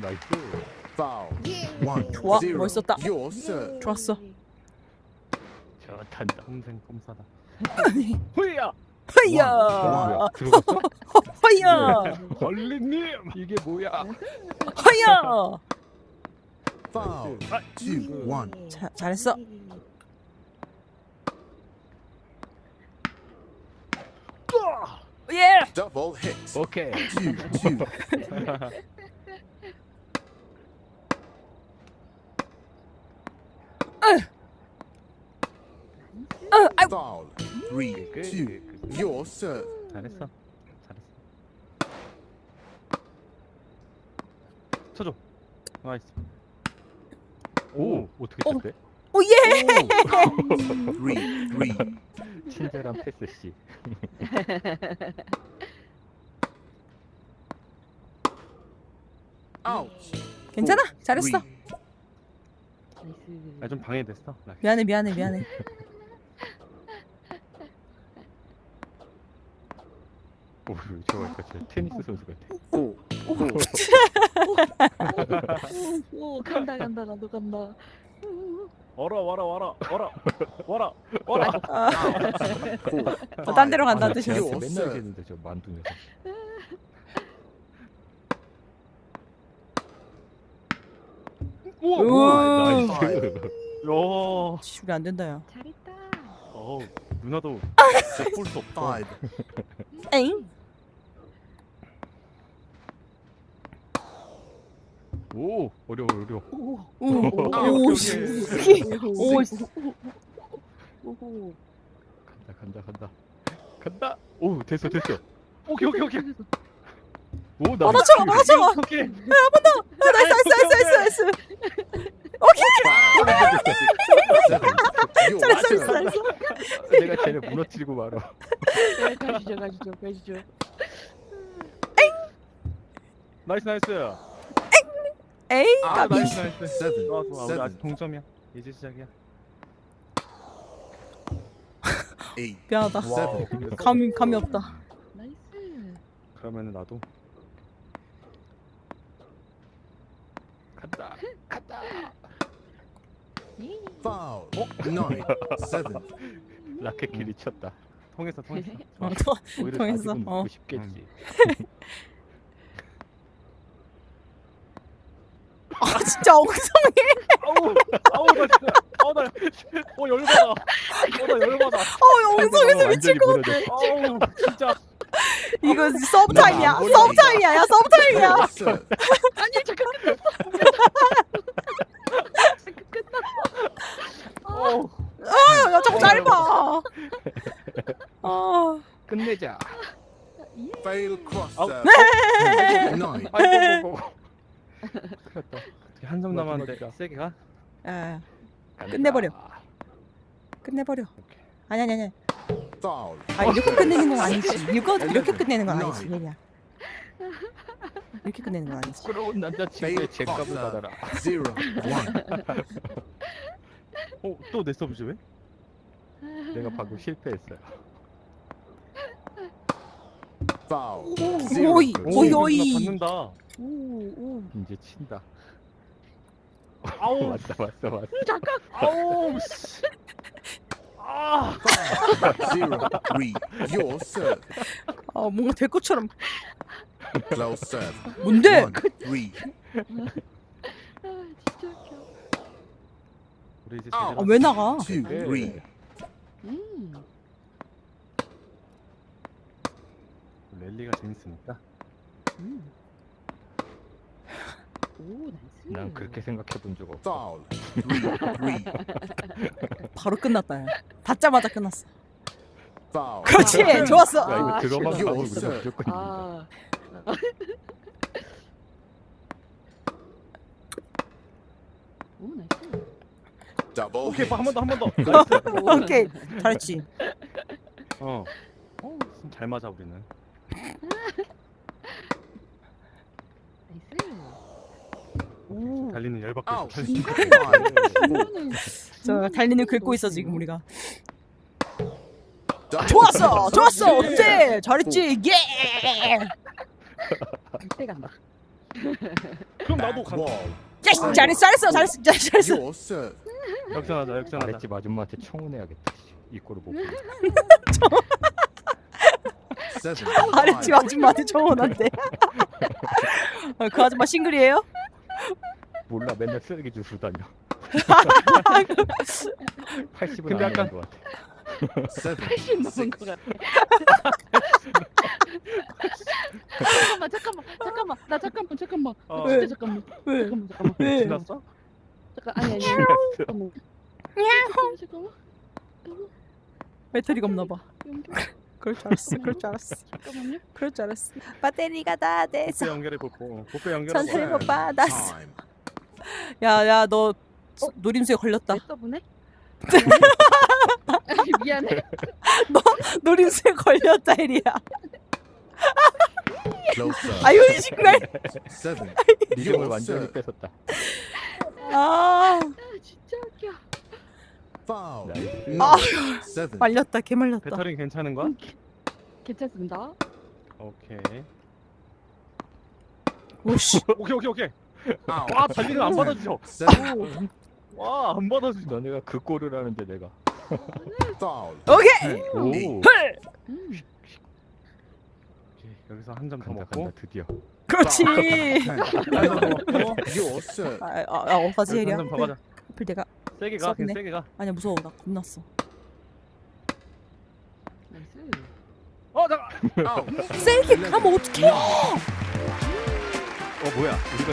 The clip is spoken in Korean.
나이스. 멋있었다. 좋았어. 저탄 평생 꼼사다. 후야. 들어갔어? 허이야. 걸리님 이게 뭐야? Foul. 아. 자, 잘했어. 예. Double hit. 오케이. Two. Two. 어, 아이고. Foul. Three. Good, Two. good, good. Your serve. 잘했어. 잘했어. 쳐줘. 나이스. 오, 어떻게 어. 쳤대? 오 예. Three. Three. 친절한 패스 씨. 괜찮아. 잘했어. Three. 아좀 방해됐어. 나. 미안해 미안해 미안해. 오, 저거 약간 저 테니스 선수 같아. Four. 오 간다 간다 나도 간다. 와라 와라 와라 와라 와라 와라. Four. 어, 딴 데로 아, 간다 나 뜻이. 쟤한테 요, 맨날. 겠는데 저 만두 녀석. 우와. 오. 나이스. 야. 씨, 우리 안 된다 야. 잘했다. 어, 누나도 볼수 없어. Five. 에잉. 오, 어려워 어려워. 오. 오. 아, 오. 오케이, 씨. 오. 오. 오. 간다 간다 간다. 간다. 오, 됐어 됐어. 오케이 오케이 오케이. 오, 나. 받아쳐 받아쳐. 오케이. 아, 나이스 나이스 나이스 나이스 나이스. 잘했어. 잘했어 잘했어. 내가 쟤를 무너뜨리고 말아. 네, 가시죠 가시죠 가시죠. 나이스 나이스. 에이 아, 까비. 나이스 나이스. Seven. 좋아 좋아. 우리 아직 Seven. 동점이야. 이제 시작이야. Eight. 미안하다. Seven. 감이 감이 없다. 나이스. 그러면은 나도 간다. 간다. 예. Foul. Nine. Seven. 라켓 길이 쳤다. 통했어 통했어. 어, 또 오히려 통했어. 아직은 어. 싶겠지. 진짜 엉성해. 아우 아우 나 진짜 아우 나 어 열받아. 어 나 열받아. 어 엉성해서 미칠 것 같아. 아우 진짜. 이거 서브 타임이야. 나 서브 타임이야. 야 서브 타임이야. Your serve. 아니 잠깐 끝났어. 아, 야 저거 짧아. 아. 끝내자. Fail cross Out. Nine. 한점 남았는데 마지막이다. 세게 가. 아. 끝내버려. 끝내버려. 오케이. 아니 아니 아니. Foul. 아 이렇게 끝내는 건 아니지. 이거 이렇게 끝내는 건 아니지. 얘야. 이렇게 끝내는 건 아니지. 부끄러운 남자친구의 cross 받아라. Zero. One. 어 또 내 서브지 왜? 내가 방금 실패했어요. Foul. Zero. 오이 오, 오이 나 오이. 받는다. 오 오 이제 친다. 아우 왔다 왔다 왔다. 잠깐. 아우 씨. 아. Zero. Three. Your serve. 아 뭔가 될 것처럼. Close serve. 뭔데? One. Three. 아 진짜 웃겨. 우리 이제 아우. 제대로 아 왜 나가? Two. Three. 음. 랠리가 재밌으니까. 음. 오 나이스. 난 그렇게 생각해 본 적 없어. Foul. Three. Three. 바로 끝났다. 야. 받자마자 끝났어. Foul. 그렇지. 좋았어. 야 이거 아, 우리가 없어요. 무조건 이긴다. 아. 오 나이스. Double 오케이 hit. 한번더 한 번 더. 나이스. 오케이 잘했지. 어. 어, 잘 맞아 우리는. 나이스. 오. 달리는 열받게. Out. 달리는 Five. 이거는 저 달리는 긁고 있어 지금 우리가. Double 좋았어, hit. 좋았어. 어때? 잘했지. 예. 절대 간다. 그럼 나도 간다. Wall. 야, 잘했어, 잘했어, 잘했어, 잘했어. 역전하자 역전하자. 아랫집 아줌마한테 청혼해야겠다. 씨. 이 꼴을 보고. 아랫집. 아줌마한테 청혼한대. 어, 그 아줌마 싱글이에요? 몰라 맨날 쓰레기 주스로 다녀. 80은 근데 안 약간- 것 같아. Seven. 80 넘은. 것 같아. 잠깐만 잠깐만 잠깐만 나 잠깐만 잠깐만 어. 나 진짜 잠깐만 왜? 잠깐만 잠깐만 왜? 지났어? 잠깐 아니 아니 아니 잠깐만 잠깐만 잠깐만 배터리가 없나 봐. 연결 그럴 줄 알았어, 그럴 줄 알았어. 잠깐만요 그럴 줄 알았어. 배터리가 다 돼서 연결해 복고. 복배 연결해. 전세 못 받았어. Time. 야, 야, 너 노림수에 걸렸다. 내 서브네 미안해 노림수에 걸렸다. Closer. 아유, 이. Seven. 리듬을 Your 완전히 serve. 뺏었다. 아, 아 진짜 웃겨. 나이스. 아. 말렸다, 개 말렸다. 배터리 괜찮은 거야? 괜찮습니다 오케이. 오씨. 오케이 오케이 오케이. Out. 와 달리는 안 받아주죠. Seven. 와안 받아주죠. 너네가 그 꼴을 하는데 내가. 오케이. 오. 음. 오케이, 여기서 한 점 더 간다 먹고. 간다 드디어. 그렇지. 아, 아, 아? 한점 더 가자. 하필 내가 세게 가. 그냥. 세게 가. 아니야 무서워 나 겁났어. 나이스 어 잠깐. 세게 가면 어떡해? 어 뭐야? 우리가